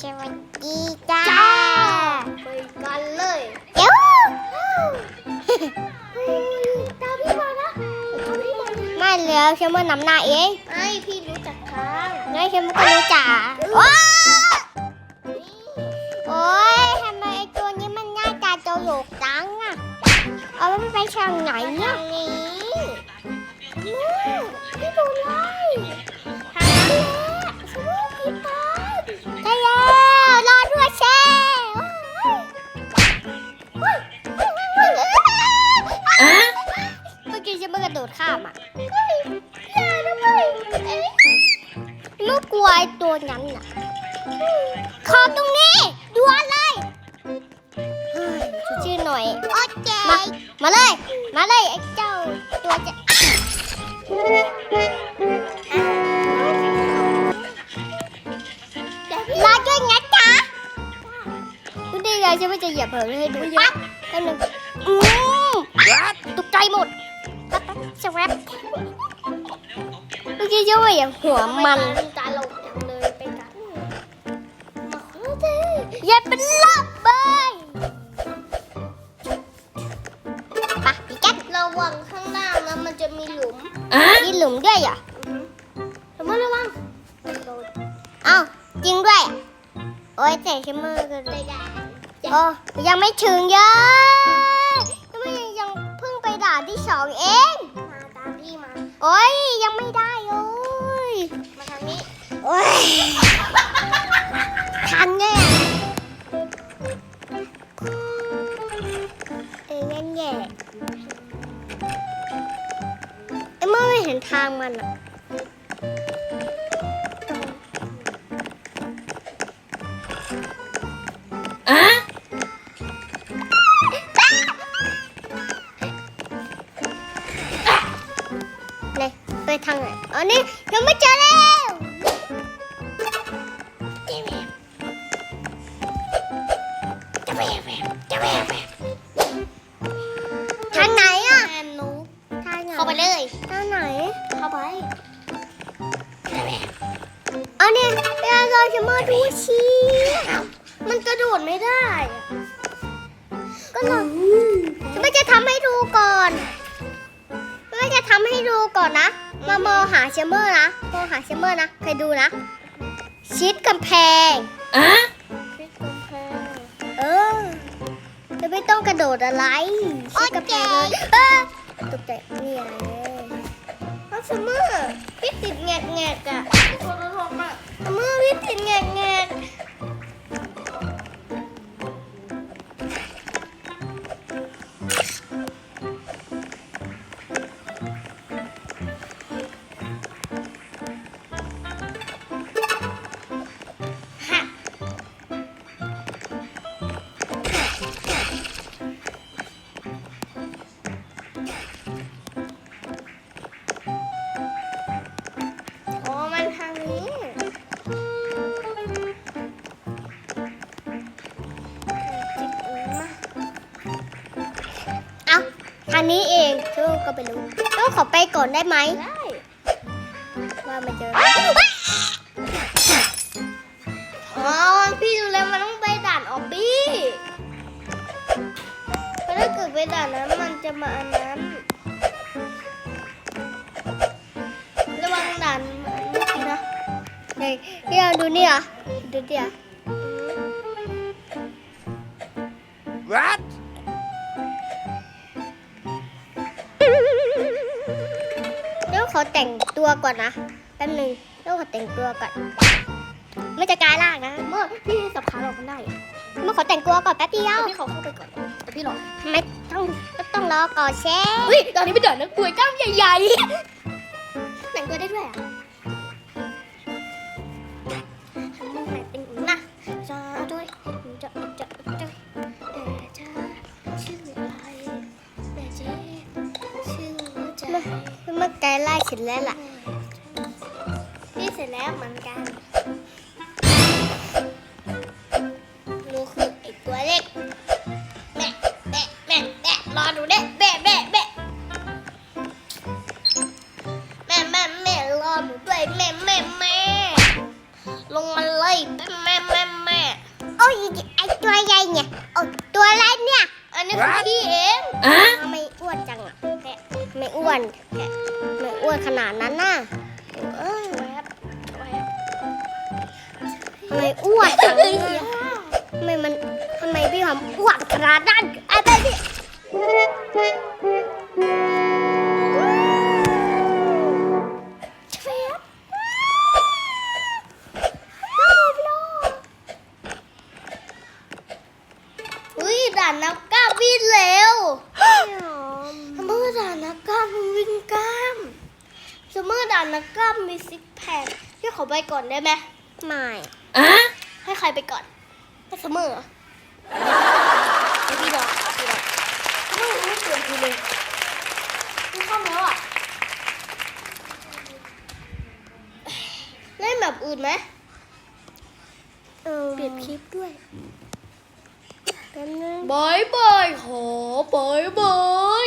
สวัสดีจ้าจ้าไปกันเลยเดี๋ยวตามพี่มานะตามพี่มานะไม่แล้วฉันมานำหน้าเองไอพี่รู้จักทางงั้นฉันก็รู้จักว้าโอ๊ยทำไมไอ้ตัวนี้มันหน้าตาตลกจังอะเอามันไปทางไหนเนี่ยทางนี้นู่นพี่โดนไเมื่อกี้ฉันเมื่อกระโดดข้ามอะอย่านะไปเอ๊ะเมื่อกลัวไอ้ตัวนั้นน่ะขอตรงนี้ด่วนเลยชื่อหน่อยโอเคมามาเลย มาเลยไอ้เจ้าตัวจะรอด้วยนะจ๊ะคุณดีเลยฉันไม่จะเหยียบเผลอให้ดูปั๊บแป๊บนึงอืมตกใจหมด สวัสดเมื่อกี้ฉันว่าอย่างหัวมันตาลกจังเลยไปกันมาขอเธออย่าเป็นลบเบยปะพี่แก๊กระวังข้างล่างนะมันจะมีหลุมมีหลุมด้วยเหรอระวังระวังโดนเอ้าจริงด้วย โอ้ยแต่ชิมเมอร์ก็เลได้ยได้โอ้ยังไม่ถึงเยอะยังไม่ยังเพิ่งไปด่านที่สองเองมาตามพี่มา โอ้ยยังไม่ได้โอ้ยมาทางนี้โอ้ยทันแน่เอ้ยงั้นแย่ไอ้เมื่อไม่เห็นทางมันอะ ทางไหนอ๋อนี่ยังไม่เจอแล้วทางไหนอะแอนนุกทางไหนเข้าไปเลยทางไหน เข้าไปอ๋อนี่เดี๋ยวเราจะมาดูชี้มันกระโดดไม่ได้อะก็เราไม่จะทำให้ดูก่อนไม่จะทำให้ดูก่อนนะ มามองหาเชมเมอร์นะมองหาเชมเมอร์นะใครดูนะ ชิดกำแพงฟิตกำแพงเออจะไม่ต้องกระโดดอะไรชิดกำแพงเลยเออตกใจนี่อะไรเอาสมอร์พี่ติดแงกแงกอะโทษโทษมาสมอร์พี่ติดแงกแงก ทางนี้เองทุกก็ไปรู้ต้องขอไปก่อนได้ไหมได้ว่ามันเจออ๋อพี่ดูแล้วมันต้องไปด่านออบบี้เพราะถ้าเกิดไปด่านนั้นมันจะมาอันนั้นระวังด่านเมื่อกี้นะเฮ้ยนี่เราดูนี่เหรอดูดิอะ ขอแต่งตัวก่อนนะแป๊บนึงเดี๋ยวขอแต่งตัวก่อนไม่จะกลายร่างนะเมื่อพี่สับขาหลอกมันได้อะเมื่อขอแต่งตัวก่อนแป๊บเดียวเดี๋ยวพี่ขอเข้าไปก่อนเดี๋ยวพี่รอทำไมต้องต้องรอก่อนเชฟเฮ้ยตอนนี้เป็นด่านนักกล้วยกล้ามใหญ่ๆแต่งตัวได้ด้วยอะ ร็จแล้วล่ะพี่เสร็จแล้วเหมือนกันหนูคือไอตัวเล็กแม่แม่แม่แม่รอหนูเด้แม่แม่แม่แม่แม่แม่รอหนูด้วยแม่แม่แม่ลงมาเลยแม่แม่แม่โอ้ยไอตัวใหญ่เนี่ยโอ้ตัวอะไรเนี่ยอันนี้คือพี่เองทำไม่อ้วนจังอะแม่ไม่อ้วนแม่ ขนาดนั้นน่ะเอ้ยแวบแวบทำไมอ้วนจังเลยทำไมมันทำไมพี่หอมอ้วนขนาดนั้นอะไรพี่แวบอุ้ยด่านนักกล้าวิ่งเร็วพี่หอมสมมติด่านนักกล้ามมันวิ่งกล้าม สมมติด่านนักกล้ามมีซิกแพคพี่ขอไปก่อนได้ไหมไม่ให้ใครไปก่อนให้เสมอให้พี่ดอกพี่ดอกไม่ไม่เปลี่ยนทีเลยพี่เข้าแล้วอะเล่นแบบอื่นไหมเออเปลี่ยนคลิปด้วยแป๊บนึงบายบายขอบายบาย